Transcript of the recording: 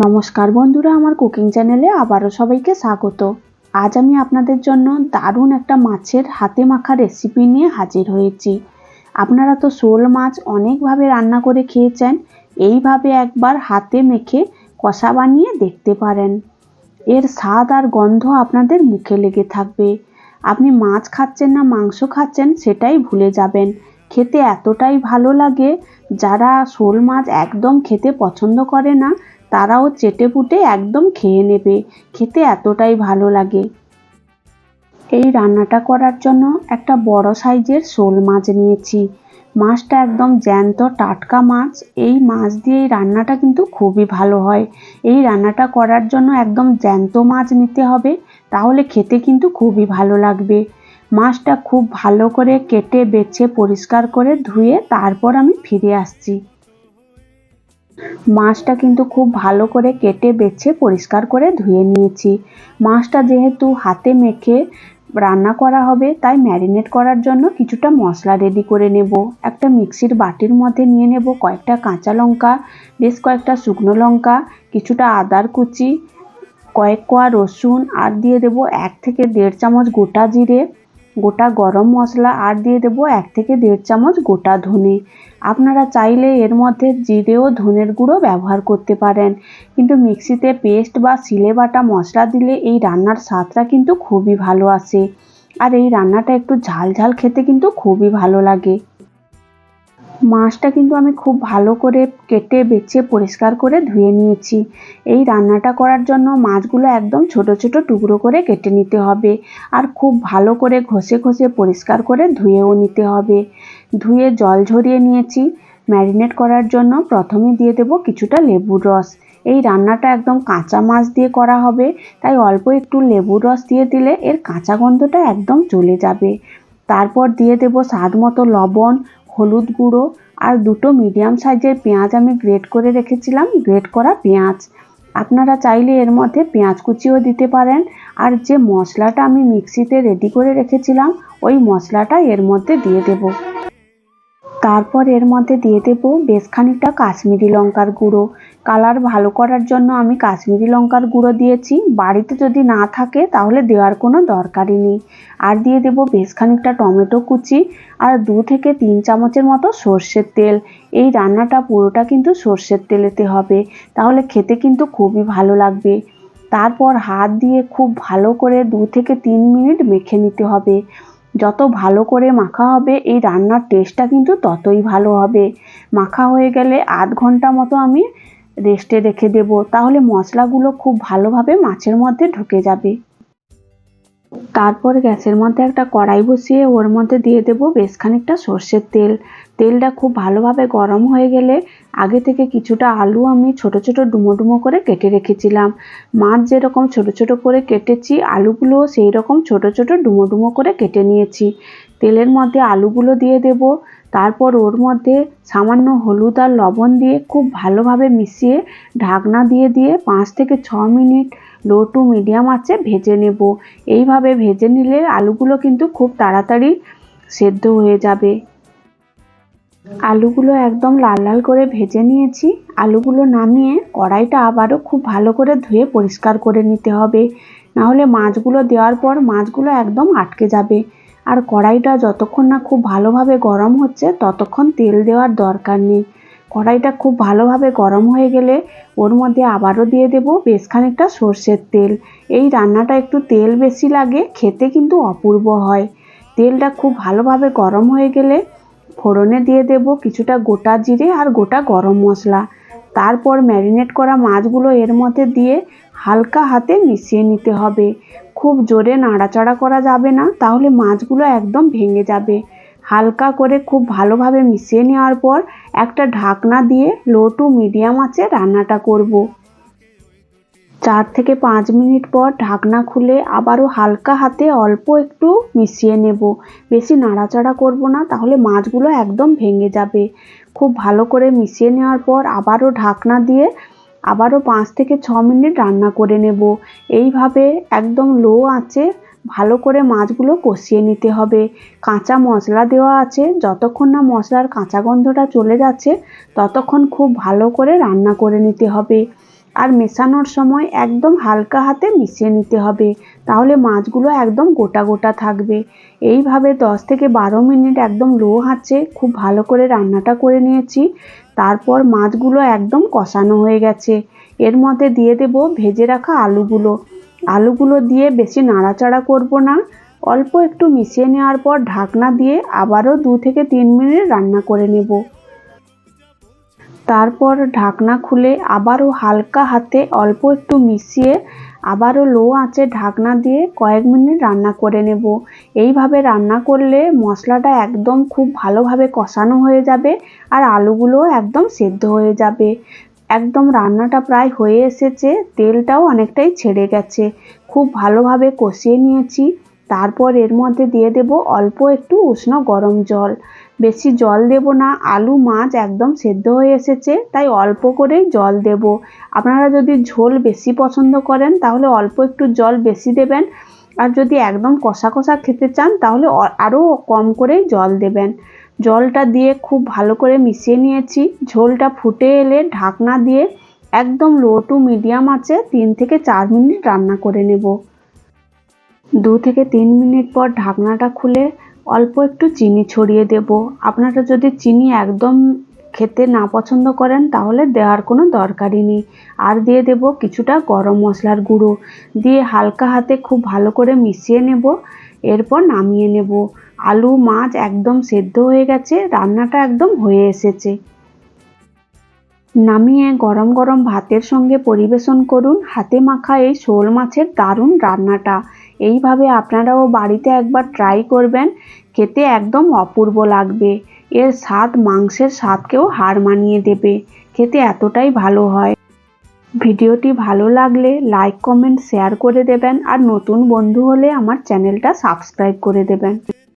নমস্কার বন্ধুরা, আমার কুকিং চ্যানেলে আবারও সবাইকে স্বাগত। আজ আমি আপনাদের জন্য দারুণ একটা মাছের হাতে মাখা রেসিপি নিয়ে হাজির হয়েছি। আপনারা তো শোল মাছ অনেকভাবে রান্না করে খেয়েছেন, এইভাবে একবার হাতে মেখে কষা বানিয়ে দেখতে পারেন। এর স্বাদ আর গন্ধ আপনাদের মুখে লেগে থাকবে। আপনি মাছ খাচ্ছেন না মাংস খাচ্ছেন সেটাই ভুলে যাবেন। খেতে এতটাই ভালো লাগে, যারা শোল মাছ একদম খেতে পছন্দ করে না তারাও চেটে চেটেপুটে একদম খেয়ে নেবে। খেতে এতটাই ভালো লাগে। এই রান্নাটা করার জন্য একটা বড় সাইজের শোল মাছ নিয়েছি। মাছটা একদম জ্যান্ত টাটকা মাছ। এই মাছ দিয়ে এই রান্নাটা কিন্তু খুবই ভালো হয়। এই রান্নাটা করার জন্য একদম জ্যান্ত মাছ নিতে হবে, তাহলে খেতে কিন্তু খুবই ভালো লাগবে। মাছটা খুব ভালো করে কেটে, বেছে, পরিষ্কার করে ধুয়ে তারপর আমি ফিরে আসছি। মাছটা কিন্তু খুব ভালো করে কেটে, বেছে, পরিষ্কার করে ধুয়ে নিয়েছি। মাছটা যেহেতু হাতে মেখে রান্না করা হবে, তাই ম্যারিনেট করার জন্য কিছুটা মশলা রেডি করে নেব। একটা মিক্সির বাটির মধ্যে নিয়ে নেব কয়েকটা কাঁচা লঙ্কা, বেশ কয়েকটা শুকনো লঙ্কা, কিছুটা আদার কুচি, কয়েক কোয়া রসুন, আর দিয়ে দেব এক থেকে দেড় চামচ গোটা জিরে। গোটা গরম মশলা আর দিয়ে দেব এক থেকে দেড় চামচ গোটা ধনে। আপনারা চাইলে এর মধ্যে জিরে ও ধনের গুঁড়ো ব্যবহার করতে পারেন। কিন্তু মিক্সিতে পেস্ট বা শিলে বাটা মশলা দিলে এই রান্নার স্বাদটা কিন্তু খুবই ভালো আসে। আর এই রান্নাটা একটু ঝাল ঝাল খেতে কিন্তু খুবই ভালো লাগে। মাছটা কিন্তু আমি খুব ভালো করে কেটে, বেছে, পরিষ্কার করে ধুয়ে নিয়েছি। এই রান্নাটা করার জন্য মাছগুলো একদম ছোট ছোট টুকরো করে কেটে নিতে হবে আর খুব ভালো করে ঘষে ঘষে পরিষ্কার করে ধুয়েও নিতে হবে। ধুয়ে জল ঝরিয়ে নিয়েছি। ম্যারিনেট করার জন্য প্রথমে দিয়ে দেব কিছুটা লেবুর রস। এই রান্নাটা একদম কাঁচা মাছ দিয়ে করা হবে, তাই অল্প একটু লেবুর রস দিয়ে দিলে এর কাঁচা গন্ধটা একদম চলে যাবে। তারপর দিয়ে দেব স্বাদ মতো লবণ হলুদ গুঁড়ো আর দুটো মিডিয়াম সাইজের পেঁয়াজ আমি গ্রেট করে রেখেছিলাম, গ্রেট করা পেঁয়াজ। আপনারা চাইলে এর মধ্যে পেঁয়াজ কুচিও দিতে পারেন। আর যে মশলাটা আমি মিক্সিতে রেডি করে রেখেছিলাম, ওই মশলাটা এর মধ্যে দিয়ে দেব। তারপর এর মধ্যে দিয়ে দেবো বেশ খানিকটা কাশ্মীরি লঙ্কার গুঁড়ো। কালার ভালো করার জন্য আমি কাশ্মীরি লঙ্কার গুঁড়ো দিয়েছি। বাড়িতে যদি না থাকে তাহলে দেওয়ার কোনো দরকারই নেই। আর দিয়ে দেব বেশ খানিকটা টমেটো কুচি আর দু থেকে তিন চামচের মতো সর্ষের তেল। এই রান্নাটা পুরোটা কিন্তু সর্ষের তেলেতে হবে। তাহলে খেতে কিন্তু খুবই ভালো লাগবে। তারপর হাত দিয়ে খুব ভালো করে দু থেকে তিন মিনিট মেখে নিতে হবে। যত ভালো করে মাখা হবে, এই রান্নার টেস্টটা কিন্তু ততই ভালো হবে। মাখা হয়ে গেলে আধ ঘণ্টা মতো আমি রেস্টে রেখে দেব। তাহলে মশলাগুলো খুব ভালোভাবে মাছের মধ্যে ঢুকে যাবে। তারপর গ্যাসের মধ্যে একটা কড়াই বসিয়ে ওর মধ্যে দিয়ে দেব বেশ খানিকটা সর্ষের তেল। তেলটা খুব ভালোভাবে গরম হয়ে গেলে আগে থেকে কিছুটা আলু আমি ছোট ছোট ডুমো ডুমো করে কেটে রেখেছিলাম। মাছ যেরকম ছোট ছোট করে কেটেছি, আলুগুলোও সেই রকম ছোট ছোট ডুমো ডুমো করে কেটে নিয়েছি। তেলের মধ্যে আলুগুলো দিয়ে দেব, তারপর ওর মধ্যে সামান্য হলুদ আর লবণ দিয়ে খুব ভালোভাবে মিশিয়ে ঢাকনা দিয়ে দিয়ে পাঁচ থেকে ছ মিনিট লো টু মিডিয়াম আছে, ভেজে নেব। এইভাবে ভেজে নিলে আলুগুলো কিন্তু খুব তাড়াতাড়ি সেদ্ধ হয়ে যাবে। আলুগুলো একদম লাল লাল করে ভেজে নিয়েছি। আলুগুলো নামিয়ে কড়াইটা আবারও খুব ভালো করে ধুয়ে পরিষ্কার করে নিতে হবে। নাহলে মাছগুলো দেওয়ার পর মাছগুলো একদম আটকে যাবে। আর কড়াইটা যতক্ষণ না খুব ভালোভাবে গরম হচ্ছে, ততক্ষণ তেল দেওয়ার দরকার নেই। কড়াইটা খুব ভালোভাবে গরম হয়ে গেলে ওর মধ্যে আবারও দিয়ে দেব বেশ খানিকটা সর্ষের তেল। এই রান্নাটা একটু তেল বেশি লাগে, খেতে কিন্তু অপূর্ব হয়। তেলটা খুব ভালোভাবে গরম হয়ে গেলে ফোড়নে দিয়ে দেব কিছুটা গোটা জিরে আর গোটা গরম মশলা। তারপর ম্যারিনেট করা মাছগুলো এর মধ্যে দিয়ে হালকা হাতে মিশিয়ে নিতে হবে। খুব জোরে নাড়াচাড়া করা যাবে না, তাহলে মাছগুলো একদম ভেঙে যাবে। হালকা করে খুব ভালোভাবে মিশিয়ে নেওয়ার পর একটা ঢাকনা দিয়ে লো টু মিডিয়াম আছে রান্নাটা করব। চার থেকে পাঁচ মিনিট পর ঢাকনা খুলে আবারও হালকা হাতে অল্প একটু মিশিয়ে নেব। বেশি নাড়াচাড়া করব না, তাহলে মাছগুলো একদম ভেঙে যাবে। খুব ভালো করে মিশিয়ে নেওয়ার পর আবারও ঢাকনা দিয়ে আবারও পাঁচ থেকে ছ মিনিট রান্না করে নেব। এইভাবে একদম লো আঁচে ভালো করে মাছগুলো কষিয়ে নিতে হবে। কাঁচা মশলা দেওয়া আছে। যতক্ষণ না মশলার কাঁচা গন্ধটা চলে যাচ্ছে, ততক্ষণ খুব ভালো করে রান্না করে নিতে হবে। আর মেশানোর সময় একদম হালকা হাতে মিশিয়ে নিতে হবে, তাহলে মাছগুলো একদম গোটা গোটা থাকবে। এইভাবে দশ থেকে বারো মিনিট একদম লো আঁচে খুব ভালো করে রান্নাটা করে নিয়েছি। তারপর মাছগুলো একদম কষানো হয়ে গেছে। এর মধ্যে দিয়ে দেব ভেজে রাখা আলুগুলো। আলুগুলো দিয়ে বেশি নাড়াচাড়া করব না। অল্প একটু মিশিয়ে নেওয়ার পর ঢাকনা দিয়ে আবারও দু থেকে তিন মিনিট রান্না করে নেব। তারপর ঢাকনা খুলে আবারও হালকা হাতে অল্প একটু মিশিয়ে আবারও লো আঁচে ঢাকনা দিয়ে কয়েক মিনিট রান্না করে নেব। এইভাবে রান্না করলে মশলাটা একদম খুব ভালোভাবে কষানো হয়ে যাবে আর আলুগুলোও একদম সেদ্ধ হয়ে যাবে। একদম রান্নাটা প্রায় হয়ে এসেছে, তেলটাও অনেকটাই ছেড়ে গেছে। খুব ভালোভাবে কষিয়ে নিয়েছি, তারপর এর মধ্যে দিয়ে দেব অল্প একটু উষ্ণ গরম জল। বেশি জল দেব না, আলু, মাছ একদম সেদ্ধ হয়ে এসেছে, তাই অল্প করেই জল দেব। আপনারা যদি ঝোল বেশি পছন্দ করেন, তাহলে অল্প একটু জল বেশি দেবেন। আর যদি একদম কষা কষা খেতে চান, তাহলে আরও কম করেই জল দেবেন। জলটা দিয়ে খুব ভালো করে মিশিয়ে নিয়েছি। ঝোলটা ফুটে এলে ঢাকনা দিয়ে একদম লো টু মিডিয়াম আছে তিন থেকে চার মিনিট রান্না করে নেব। দু থেকে তিন মিনিট পর ঢাকনাটা খুলে অল্প একটু চিনি ছড়িয়ে দেব। আপনারা যদি চিনি একদম খেতে না পছন্দ করেন, তাহলে দেওয়ার কোনো দরকারই নেই। আর দিয়ে দেব কিছুটা গরম মশলার গুঁড়ো। দিয়ে হালকা হাতে খুব ভালো করে মিশিয়ে নেব। এরপর নামিয়ে নেব। আলু, মাছ একদম সেদ্ধ হয়ে গেছে, রান্নাটা একদম হয়ে এসেছে। নামিয়ে গরম গরম ভাতের সঙ্গে পরিবেশন করুন, হাতে মাখা এই শোল মাছের দারুণ রান্নাটা। এইভাবে আপনারাও বাড়িতে একবার ট্রাই করবেন, খেতে একদম অপূর্ব লাগবে। এর স্বাদ, মাংসের স্বাদকেও হার মানিয়ে দেবে। খেতে এতটাই ভালো হয়। ভিডিওটি ভালো লাগলে লাইক, কমেন্ট, শেয়ার করে দেবেন আর নতুন বন্ধু হলে আমার চ্যানেলটা সাবস্ক্রাইব করে দেবেন।